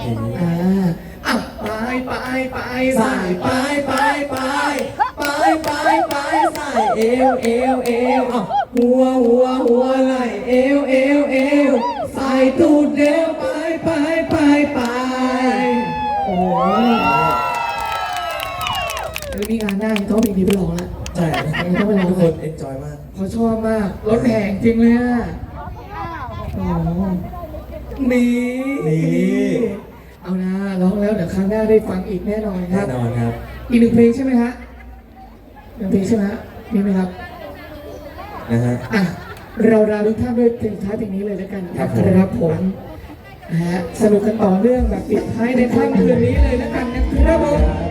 อ่าอะไปไปไปสายไปไปไปไปไปไปสายเอวเอวเอวอะหัวหัวหัวไหลเอวเอวเอวสายตูดเร็วไปไปไปไปโอ้โหเดี๋ยมีงานหน้าเขาเพลงนี้ไปร้องละใช่ต้องไปร้องทุกคนเอ็นจอยมากเขาชอบมากรถแห่งจริงเลยอะโอ้โหนี่ ร้องแล้วเดี๋ยวครั้งหน้าได้ฟังอีกแน่นอนคแน่รับ นอนครับ อีกหนึ่งเพลงใช่ไหมฮะหนึ่งเพลงใช่ไหมฮะมีไหมครับนะฮะ อะเราลาทุกท่านด้วยเพลงท้ายเพลงนี้เลยแล้วกันครับผมครับผมนะฮะสนุกกันต่อเรื่องแบบปิดท้ายในค่ำคืนนี้เลยแล้วกันนะครับผม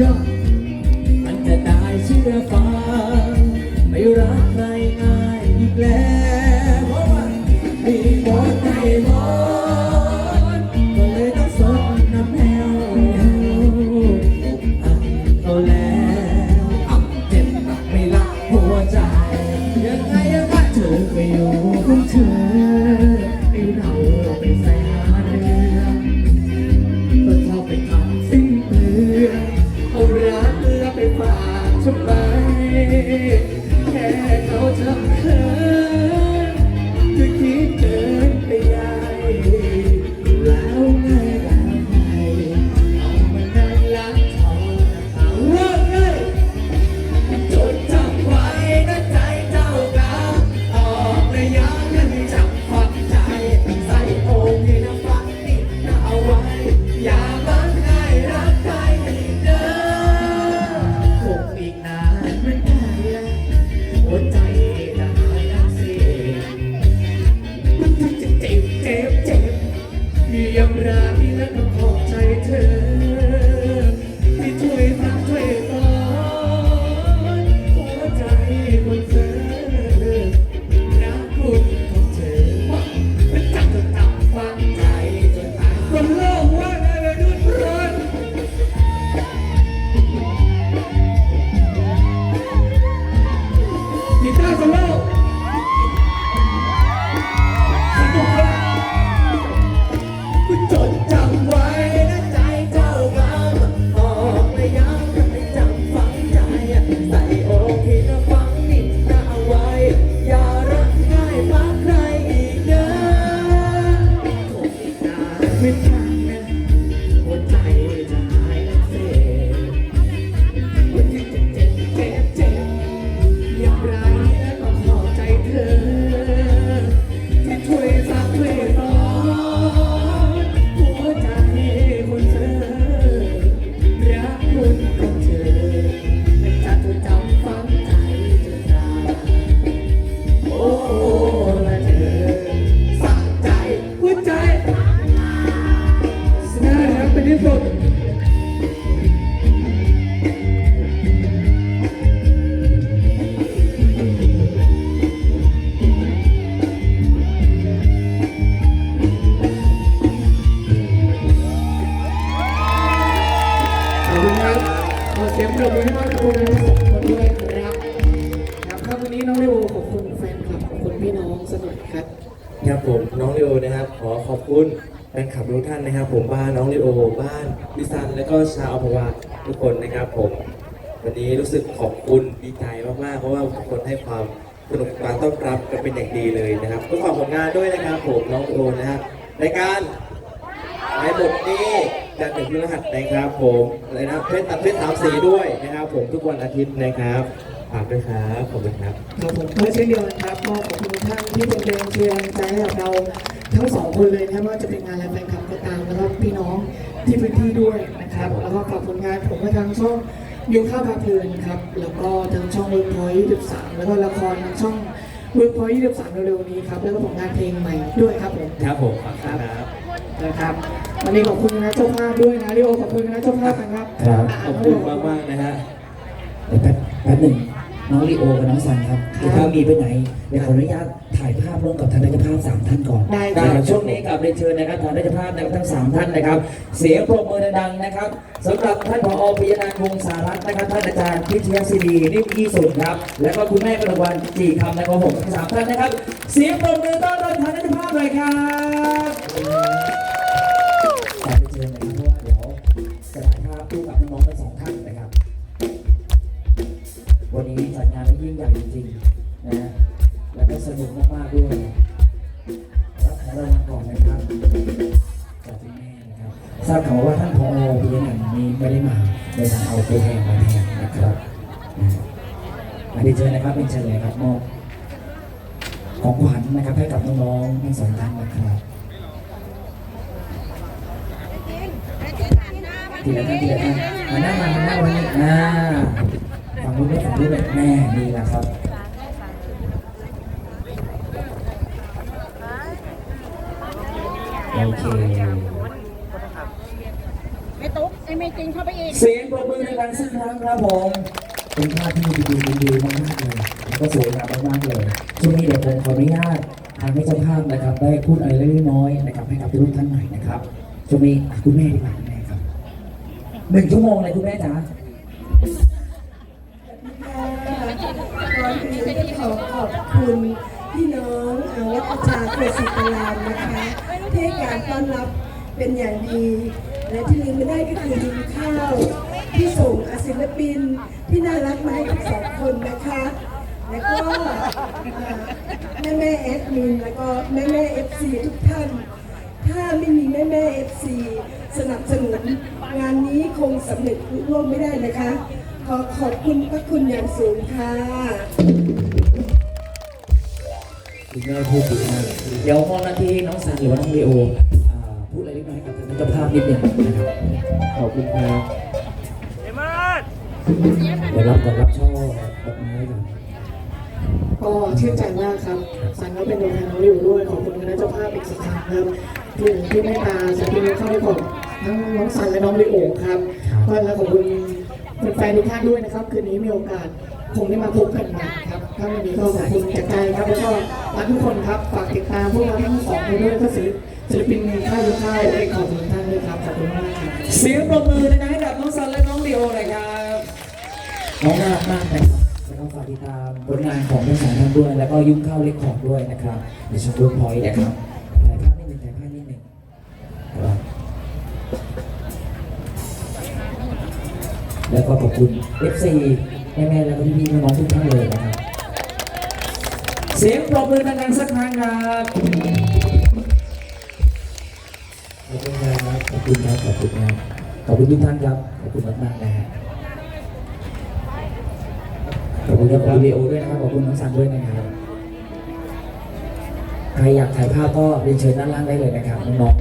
เครับผมน้องเลโอนะครับ ขอขอบคุณแฟนคลับทุกท่านนะครับ ผมบ้านน้องเลโอบ้านดิซันและก็ชาวอภวาทุกคนนะครับ ผมวันนี้รู้สึกขอบคุณดีใจมากๆเพราะว่าทุกคนให้ความสนุกการต้อนรับกันเป็นอย่างดีเลยนะครับก็ฝากผลงานด้วยนะครับ ผมน้องเลโอนะครับในการในบทนี้จันทร์ถึงพฤหัสนะครับ ผมอะไรนะเพชรตัดเพชรสามสีด้วยนะครับ ผมทุกวันอาทิตย์นะครับ ฝากด้วยครับขอบคุณครับครับผมก็เช่นเดียวกันครับก็ขอบคุณทุกท่านที่เป็นแรงเชียร์แรงใจให้กับเราทั้งสองคนเลยนะครับว่าจะเป็นงานอะไรแฟนคลับก็ตามแล้วก็พี่น้องที่พื้นที่ด้วยนะครับ แล้วก็ฝากผลงานผมมาทางช่องยุงข้าวพาเพลินครับแล้วก็ทางช่องเวิร์กพอยต์23แล้วก็ละครทางช่องเวิร์กพอยต์23เร็วๆนี้ครับแล้วก็ผลงานเพลงใหม่ด้วยครับผมครับผมฝากครับนะครับวันนี้ขอบคุณนะเจ้าภาพด้วยนะลิโอขอบคุณนะเจ้าภาพนะครับครับอะขอบคุณมากมากๆนะฮะเดี๋ยวแป๊บแป๊บหนึ่ง น้องลีโอกับน้องซันครับเดี๋ยวถ้ามีไปไหนเดี๋ยวขออนุญาตถ่ายภาพร่วมกับทางราชภาพสามท่านก่อนได้ได้คครัรับบช่วงนี้กับเรียนเชิญนะครับทางราชภาพนะครับทั้งสามท่านนะครับ เสียงปรบมือดังๆนะครับสำหรับท่านผอปิยนันท์วงศ์สารัตน์นะครับท่านอาจารย์พิทยศิรินิมอีสุดครับ แล้วก็คุณแม่กนกวันจีคำนะครับผมทั้งสามท่านนะครับ เสียงปรบมือต้อนรับทางราชภาพเลยครับขอเรียนเชิญนะครับเพราะว่าเดี๋ยวจะถ่ายภาพคู่กับน้องๆทั้งสองท่านนะครับ วันนี้ ใหญ่จริงๆนะแล้วก็สนุกมากๆด้วยรับของรางวัลก่อนนะครับจากคุณแม่นะครับทราบข่าวว่าท่านพอปีหนังนี้ไม่ได้มาโดยทางเอาตัวแทนมาแทนนะครับนะอันนี้เชิญนะครับเป็นเชิญเลยครับมอบของขวัญนะครับให้กับน้องๆทั้งสองท่านนะครับทีละท่านทีละท่านมาหน้ามาหน้าวันนี้อ่า ฝั่งนู้นด้วยฝั่งนู้นเลยแม่นี่แหละครับโอเคไม่ตุ๊กไอ้ไม่จริงเข้าไปอีกเสียงปรบมือในการสักครั้งครับผมเป็นภาพที่ดีดีดีมากๆเลยแล้วก็สวยงามมากๆเลยช่วงนี้เดี๋ยวผมขออนุญาตทางให้เจ้าภาพนะครับ ได้พูดอะไรเล็กๆน้อยๆนะครับให้กับทุกท่านหน่อยนะครับช่วงนี้อะคุณแม่ดีกว่าคุณแม่ครับหนึ่งชั่วโมงเลยคุณแม่จ๋า คุณพี่น้องอาวัตชาโคสิตารามนะคะที่ให้การต้อนรับเป็นอย่างดี และที่ลืมไม่ได้ก็คือทีมข้าวที่ส่งอาศิลปินที่น่ารักมาให้ทั้งสองคนนะคะ แล้วก็แม่แม่แอดมินแล้วก็แม่แม่เอฟซีทุกท่าน ถ้าไม่มีแม่แม่เอฟซีสนับสนุนงานนี้คงสำเร็จรุ่ร่วงไม่ได้นะคะ ขอขอบคุณพระคุณอย่างสูงค่ะ คุณแม่พูดดีมากเดี๋ยวมองนาทีน้องสันหรือว่าน้องเลโออ่าพูดอะไรเล็กน้อยให้กับทางเจ้าภาพนิดหนึงนะครับขอบคุณครับ เดี๋ยวรับก่อนรับช่อดอกไม้ก่อนก็ชื่นใจมากครับ สันก็เป็นตัวแทนน้องริวด้วย ขอบคุณคณะเจ้าภาพอีกสักครั้งครับที่ที่เมตตาศิลปินเข้าไปของทั้งน้องสันและน้องริโอครับก็แล้วขอบคุณแฟนๆทุกท่านด้วยนะครับ คืนนี้มีโอกาสคงได้มาพบกันใหม่ครับ ถ้าวันนี้ก็ขอบคุณจากใจครับแล้วก็รักทุกคนครับฝากติดตามพวกเราทั้งสองคนด้วยก็ศิลปินศิลปินในค่ายยุคค่ายเอกขอบคุณท่านด้วยครับขอบคุณมากครับเสียงปรบมือนะให้กับน้องสันและน้องเลโอหน่อยครับน้องน่ารักมากนะครับแล้วก็ฝากติดตามผลงานของทั้งสองท่านด้วย แล้วก็ยุ่งเข้าเล็กของด้วยนะครับในช่องรูปพอยต์นะครับถ่ายภาพนิดหนึ่งถ่ายภาพนิดหนึ่งแล้วก็ขอบคุณ FC แม่ๆแล้วก็พี่ๆน้องๆทุกท่านเลยนะครับ เสียงปรบมือดังๆสักครั้งครับขอบคุณครับขอบคุณครับขอบคุณครับขอบคุณทุกท่านครับขอบคุณมากๆนะฮะขอบคุณครับขอบคุณลีโอด้วยนะครับขอบคุณน้องซันด้วยนะครับใครอยากถ่ายภาพก็เรียนเชิญด้านล่างได้เลยนะครับน้อง